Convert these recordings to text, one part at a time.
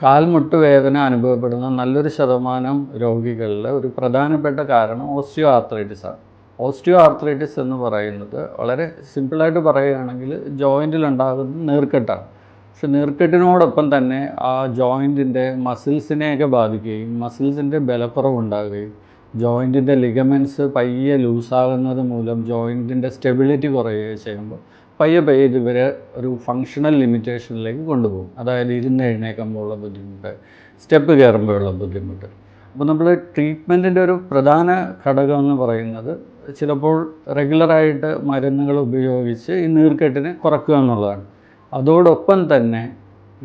കാൽമുട്ട് വേദന അനുഭവപ്പെടുന്ന നല്ലൊരു ശതമാനം രോഗികളിൽ ഒരു പ്രധാനപ്പെട്ട കാരണം ഓസ്റ്റിയോ ആർത്രൈറ്റിസ് ആണ്. ഓസ്റ്റിയോ ആർത്രൈറ്റിസ് എന്ന് പറയുന്നത് വളരെ സിമ്പിളായിട്ട് പറയുകയാണെങ്കിൽ ജോയിന്റിലുണ്ടാകുന്ന നീർക്കെട്ടാണ്. പക്ഷെ നീർക്കെട്ടിനോടൊപ്പം തന്നെ ആ ജോയിന്റിന്റെ മസിൽസിനെയൊക്കെ ബാധിക്കുകയും മസിൽസിന്റെ ബലക്കുറവുണ്ടാകുകയും ജോയിന്റിന്റെ ലിഗമെന്റ്സ് പയ്യെ ലൂസാകുന്നത് മൂലം ജോയിന്റിന്റെ സ്റ്റെബിലിറ്റി കുറയുകയും ചെയ്യുമ്പോൾ പയ്യെ പയ്യെ ഇത് ഇവരെ ഒരു ഫങ്ഷണൽ ലിമിറ്റേഷനിലേക്ക് കൊണ്ടുപോകും. അതായത് ഇരുന്ന് എഴുന്നേക്കുമ്പോഴുള്ള ബുദ്ധിമുട്ട് സ്റ്റെപ്പ് കയറുമ്പോഴുള്ള ബുദ്ധിമുട്ട്. അപ്പോൾ നമ്മൾ ട്രീറ്റ്മെന്റിന്റെ ഒരു പ്രധാന ഘടകം എന്ന് പറയുന്നത് ചിലപ്പോൾ റെഗുലറായിട്ട് മരുന്നുകൾ ഉപയോഗിച്ച് ഈ നീർക്കെട്ടിനെ കുറക്കുക എന്നുള്ളതാണ്. അതോടൊപ്പം തന്നെ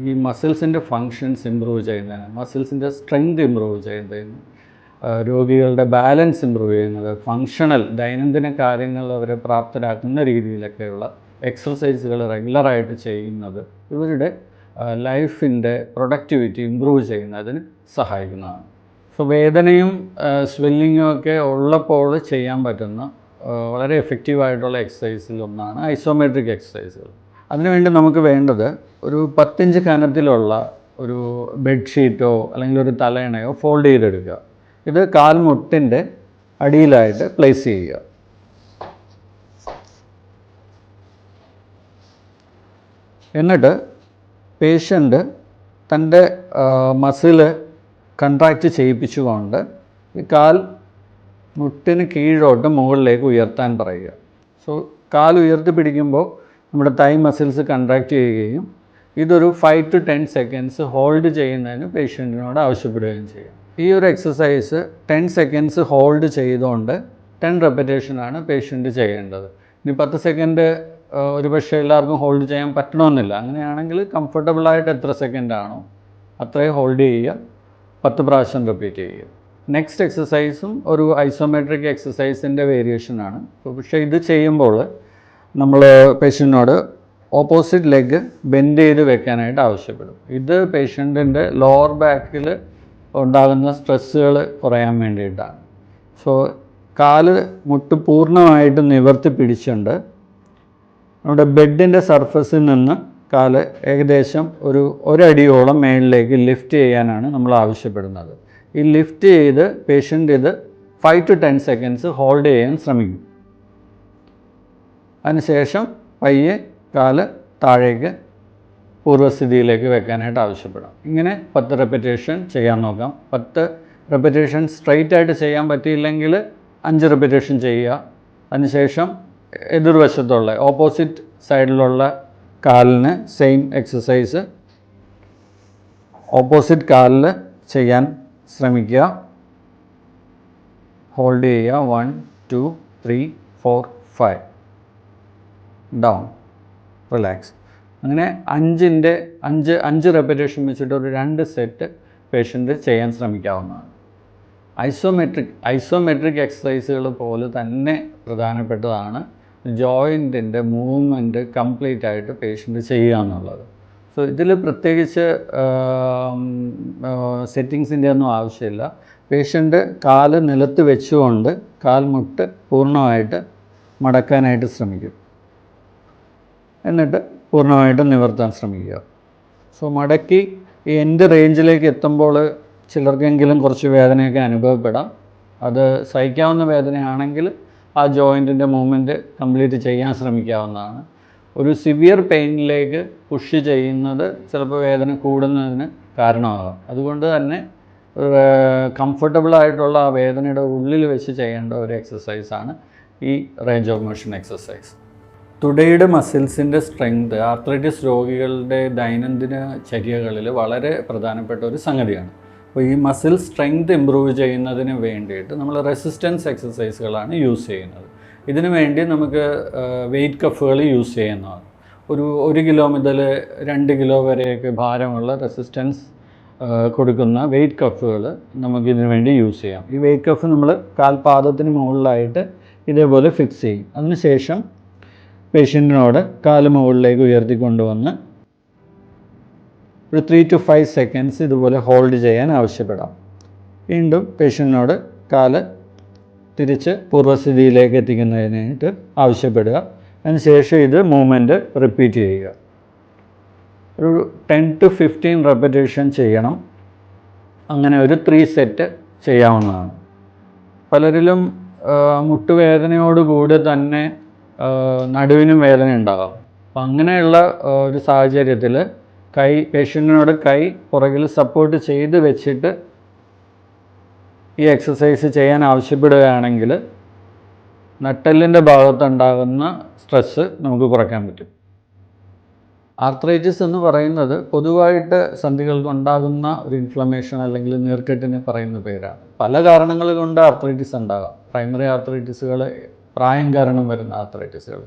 ഈ മസിൽസിന്റെ ഫങ്ഷൻസ് ഇമ്പ്രൂവ് ചെയ്യുന്നതിന് മസിൽസിന്റെ സ്ട്രെങ്ത് ഇമ്പ്രൂവ് ചെയ്യുന്നതിന് രോഗികളുടെ ബാലൻസ് ഇമ്പ്രൂവ് ചെയ്യുന്നത് ഫങ്ഷണൽ ദൈനംദിന കാര്യങ്ങൾ അവരെ പ്രാപ്തരാക്കുന്ന രീതിയിലൊക്കെയുള്ള എക്സർസൈസുകൾ റെഗുലറായിട്ട് ചെയ്യുന്നത് ഇവരുടെ ലൈഫിന്റെ പ്രൊഡക്ടിവിറ്റി ഇമ്പ്രൂവ് ചെയ്യുന്നതിന് സഹായിക്കുന്നതാണ്. ഇപ്പോൾ വേദനയും സ്വെല്ലിങ്ങും ഒക്കെ ഉള്ളപ്പോൾ ചെയ്യാൻ പറ്റുന്ന വളരെ എഫക്റ്റീവായിട്ടുള്ള എക്സസൈസിൽ ഒന്നാണ് ഐസോമെട്രിക് എക്സസൈസുകൾ അതിനുവേണ്ടി നമുക്ക് വേണ്ടത് ഒരു പത്തിഞ്ച് കനത്തിലുള്ള ഒരു ബെഡ്ഷീറ്റോ അല്ലെങ്കിൽ ഒരു തലയണയോ ഫോൾഡ് ചെയ്തെടുക്കുക. ഇത് കാൽമുട്ടിന്റെ അടിയിലായിട്ട് പ്ലേസ് ചെയ്യുക. എന്നിട്ട് പേഷ്യന്റ് തന്റെ മസിൽ കൺട്രാക്റ്റ് ചെയ്യിപ്പിച്ചുകൊണ്ട് ഈ കാൽ മുട്ടിന് കീഴോട്ട് മുകളിലേക്ക് ഉയർത്താൻ പറയുക. സോ കാൽ ഉയർത്തി പിടിക്കുമ്പോൾ നമ്മുടെ തൈ മസിൽസ് കൺട്രാക്റ്റ് ചെയ്യുകയും ഇതൊരു five to ten seconds hold ചെയ്യുന്നതിന് പേഷ്യന്റിനോട് ആവശ്യപ്പെടുകയും ചെയ്യും. ഈ ഒരു എക്സസൈസ് ടെൻ സെക്കൻഡ്സ് ഹോൾഡ് ചെയ്തുകൊണ്ട് ടെൻ റെപ്പറ്റേഷനാണ് പേഷ്യന്റ് ചെയ്യേണ്ടത്. ഇനി പത്ത് സെക്കൻഡ് ഒരു പക്ഷേ എല്ലാവർക്കും ഹോൾഡ് ചെയ്യാൻ പറ്റണമെന്നില്ല. അങ്ങനെയാണെങ്കിൽ കംഫർട്ടബിളായിട്ട് എത്ര സെക്കൻഡ് ആണോ അത്രയും ഹോൾഡ് ചെയ്യുക. പത്ത് പ്രാവശ്യം റിപ്പീറ്റ് ചെയ്യുക. നെക്സ്റ്റ് എക്സസൈസും ഒരു ഐസോമെട്രിക് എക്സസൈസിന്റെ വേരിയേഷനാണ് പക്ഷേ ഇത് ചെയ്യുമ്പോൾ നമ്മൾ പേഷ്യന്റിനോട് ഓപ്പോസിറ്റ് ലെഗ് ബെൻഡ് ചെയ്ത് വെക്കാനായിട്ട് ആവശ്യപ്പെടും. ഇത് പേഷ്യന്റിന്റെ ലോവർ ബാക്കിൽ ഉണ്ടാകുന്ന സ്ട്രെസ്സുകൾ കുറയാൻ വേണ്ടിയിട്ടാണ്. സോ കാൽ മുട്ട് പൂർണമായിട്ട് നിവർത്തി പിടിച്ചുകൊണ്ട് നമ്മുടെ ബെഡിന്റെ സർഫസിൽ നിന്ന് കാൽ ഏകദേശം ഒരു ഒരടിയോളം മേളിലേക്ക് ലിഫ്റ്റ് ചെയ്യാനാണ് നമ്മൾ ആവശ്യപ്പെടുന്നത്. ഈ ലിഫ്റ്റ് ചെയ്ത് പേഷ്യന്റ് ഇത് five to ten seconds hold ചെയ്യാൻ ശ്രമിക്കും. അതിനുശേഷം പയ്യെ കാൽ താഴേക്ക് പൂർവസ്ഥിതിയിലേക്ക് വെക്കാനായിട്ട് ആവശ്യപ്പെടാം. ഇങ്ങനെ പത്ത് റെപ്പറ്റേഷൻ ചെയ്യാൻ നോക്കാം. പത്ത് റെപ്പറ്റേഷൻ സ്ട്രൈറ്റ് ആയിട്ട് ചെയ്യാൻ പറ്റിയില്ലെങ്കിൽ അഞ്ച് റെപ്പറ്റേഷൻ ചെയ്യുക. അതിനുശേഷം എതിർവശത്തുള്ള ഓപ്പോസിറ്റ് സൈഡിലുള്ള കാലിന് സെയിം എക്സസൈസ് ഓപ്പോസിറ്റ് കാലിൽ ചെയ്യാൻ ശ്രമിക്കുക. ഹോൾഡ് ചെയ്യുക. One two three four five down relax അങ്ങനെ അഞ്ചിന്റെ അഞ്ച് അഞ്ച് റെപ്പറ്റേഷൻ വെച്ചിട്ട് ഒരു രണ്ട് സെറ്റ് പേഷ്യന്റ് ചെയ്യാൻ ശ്രമിക്കാവുന്നതാണ്. ഐസോമെട്രിക് ഐസോമെട്രിക് എക്സസൈസുകൾ പോലെ തന്നെ പ്രധാനപ്പെട്ടതാണ്. ജോയിന്റിന്റെ മൂവ്മെന്റ് കംപ്ലീറ്റ് ആയിട്ട് പേഷ്യന്റ് ചെയ്യുക എന്നുള്ളത് സോ ഇതിൽ പ്രത്യേകിച്ച് സെറ്റിങ്സിന്റെ ഒന്നും ആവശ്യമില്ല. പേഷ്യന്റ് കാൽ നിലത്ത് വെച്ചുകൊണ്ട് കാൽമുട്ട് പൂർണമായിട്ട് മടക്കാനായിട്ട് ശ്രമിക്കും. എന്നിട്ട് പൂർണമായിട്ട് നിവർത്താൻ ശ്രമിക്കുക. സോ മടക്കി ഈ എന്റെ റേഞ്ചിലേക്ക് എത്തുമ്പോൾ ചിലർക്കെങ്കിലും കുറച്ച് വേദനയൊക്കെ അനുഭവപ്പെടാം. അത് സഹിക്കാവുന്ന വേദനയാണെങ്കിൽ ആ ജോയിന്റിന്റെ മൂവ്മെന്റ് കംപ്ലീറ്റ് ചെയ്യാൻ ശ്രമിക്കാവുന്നതാണ്. ഒരു സിവിയർ പെയിനിലേക്ക് പുഷ് ചെയ്യുന്നത് ചിലപ്പോൾ വേദന കൂടുന്നതിന് കാരണമാകാം. അതുകൊണ്ട് തന്നെ കംഫർട്ടബിൾ ആയിട്ടുള്ള ആ വേദനയുടെ ഉള്ളിൽ വെച്ച് ചെയ്യേണ്ട ഒരു എക്സസൈസാണ് ഈ റേഞ്ച് ഓഫ് മോഷൻ എക്സസൈസ്. തുടയുടെ മസിൽസിന്റെ സ്ട്രെങ്ത് ആർത്രൈറ്റിസ് രോഗികളുടെ ദൈനംദിന ചര്യകളിൽ വളരെ പ്രധാനപ്പെട്ട ഒരു സംഗതിയാണ്. അപ്പോൾ ഈ മസിൽ സ്ട്രെങ്ത് ഇമ്പ്രൂവ് ചെയ്യുന്നതിന് വേണ്ടിയിട്ട് നമ്മൾ റെസിസ്റ്റൻസ് എക്സസൈസുകളാണ് യൂസ് ചെയ്യുന്നത്. ഇതിനു വേണ്ടി നമുക്ക് വെയിറ്റ് കഫുകൾ യൂസ് ചെയ്യുന്നതാണ്. ഒരു ഒരു കിലോ മുതൽ രണ്ട് കിലോ വരെയൊക്കെ ഭാരമുള്ള റെസിസ്റ്റൻസ് കൊടുക്കുന്ന വെയിറ്റ് കഫുകൾ നമുക്ക് ഇതിനു വേണ്ടി യൂസ് ചെയ്യാം. ഈ വെയിറ്റ് കഫ് നമ്മൾ കാൽപാദത്തിന് മുകളിലായിട്ട് ഇതേപോലെ ഫിക്സ് ചെയ്യും. അതിനുശേഷം പേഷ്യന്റിനോട് കാൽ മുകളിലേക്ക് ഉയർത്തിക്കൊണ്ടുവന്ന് ഒരു ത്രീ ടു ഫൈവ് സെക്കൻഡ്സ് ഇതുപോലെ ഹോൾഡ് ചെയ്യാൻ ആവശ്യപ്പെടാം. വീണ്ടും പേഷ്യന്റിനോട് കാൽ തിരിച്ച് പൂർവസ്ഥിതിയിലേക്ക് എത്തിക്കുന്നതിനായിട്ട് ആവശ്യപ്പെടുക. അതിനുശേഷം ഇത് മൂവ്മെന്റ് റിപ്പീറ്റ് ചെയ്യുക. ഒരു ടെൻ ടു ഫിഫ്റ്റീൻ റെപ്പറ്റേഷൻ ചെയ്യണം. അങ്ങനെ ഒരു ത്രീ സെറ്റ് ചെയ്യാവുന്നതാണ്. പലരിലും മുട്ടുവേദനയോടുകൂടി തന്നെ നടുവിനും വേദന ഉണ്ടാകാം. അപ്പം അങ്ങനെയുള്ള ഒരു സാഹചര്യത്തിൽ കൈ പേഷ്യന്റിനോട് കൈ പുറകിൽ സപ്പോർട്ട് ചെയ്ത് വെച്ചിട്ട് ഈ എക്സസൈസ് ചെയ്യാൻ ആവശ്യപ്പെടുകയാണെങ്കിൽ നട്ടെല്ലിന്റെ ഭാഗത്തുണ്ടാകുന്ന സ്ട്രെസ്സ് നമുക്ക് കുറയ്ക്കാൻ പറ്റും. ആർത്രൈറ്റിസ് എന്ന് പറയുന്നത് പൊതുവായിട്ട് സന്ധികൾക്ക് ഉണ്ടാകുന്ന ഒരു ഇൻഫ്ലമേഷൻ അല്ലെങ്കിൽ നീർക്കെട്ടിന് പറയുന്ന പേരാണ്. പല കാരണങ്ങൾ കൊണ്ട് ആർത്രൈറ്റിസ് ഉണ്ടാകാം. പ്രൈമറി ആർത്രൈറ്റിസുകൾ പ്രായം കാരണം വരുന്ന ആർത്രൈറ്റിസുകൾ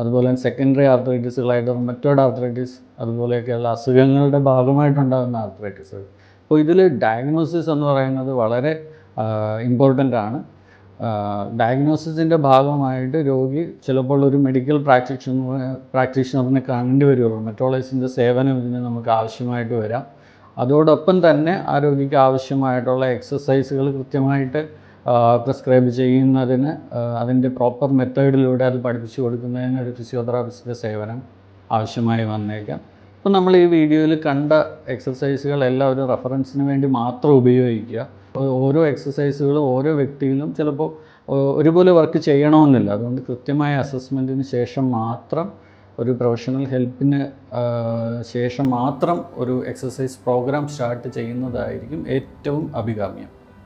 അതുപോലെ തന്നെ സെക്കൻഡറി ആർത്രൈറ്റിസുകളായിട്ട് മറ്റോട് ആർത്രൈറ്റിസ് അതുപോലെയൊക്കെയുള്ള അസുഖങ്ങളുടെ ഭാഗമായിട്ടുണ്ടാകുന്ന ആർത്രൈറ്റിസ് അപ്പോൾ ഇതിൽ ഡയഗ്നോസിസ് എന്ന് പറയുന്നത് വളരെ ഇമ്പോർട്ടന്റ് ആണ്. ഡയഗ്നോസിസിന്റെ ഭാഗമായിട്ട് രോഗി ചിലപ്പോൾ ഒരു മെഡിക്കൽ പ്രാക്ടീഷണർ പ്രാക്ടീഷണറിനെ കാണേണ്ടി വരുള്ളൂ മെട്രോളജിന്റെ സേവനം ഇതിന് നമുക്ക് ആവശ്യമായിട്ട് വരാം. അതോടൊപ്പം തന്നെ ആ രോഗിക്ക് ആവശ്യമായിട്ടുള്ള എക്സസൈസുകൾ കൃത്യമായിട്ട് പ്രിസ്ക്രൈബ് ചെയ്യുന്നതിന് അതിന്റെ പ്രോപ്പർ മെത്തേഡിലൂടെ അത് പഠിപ്പിച്ചു കൊടുക്കുന്നതിന് ഒരു ഫിസിയോതെറാപ്പിസ്റ്റിന്റെ സേവനം ആവശ്യമായി വന്നേക്കാം. അപ്പോൾ നമ്മൾ ഈ വീഡിയോയിൽ കണ്ട എക്സസൈസുകളെല്ലാം ഒരു റെഫറൻസിന് വേണ്ടി മാത്രം ഉപയോഗിക്കുക. ഓരോ എക്സസൈസുകളും ഓരോ വ്യക്തിയിലും ചിലപ്പോൾ ഒരുപോലെ വർക്ക് ചെയ്യണമെന്നില്ല. അതുകൊണ്ട് കൃത്യമായ അസസ്മെന്റിന് ശേഷം മാത്രം ഒരു പ്രൊഫഷണൽ ഹെൽപ്പിന് ശേഷം മാത്രം ഒരു എക്സസൈസ് പ്രോഗ്രാം സ്റ്റാർട്ട് ചെയ്യുന്നതായിരിക്കും ഏറ്റവും അഭികാമ്യം.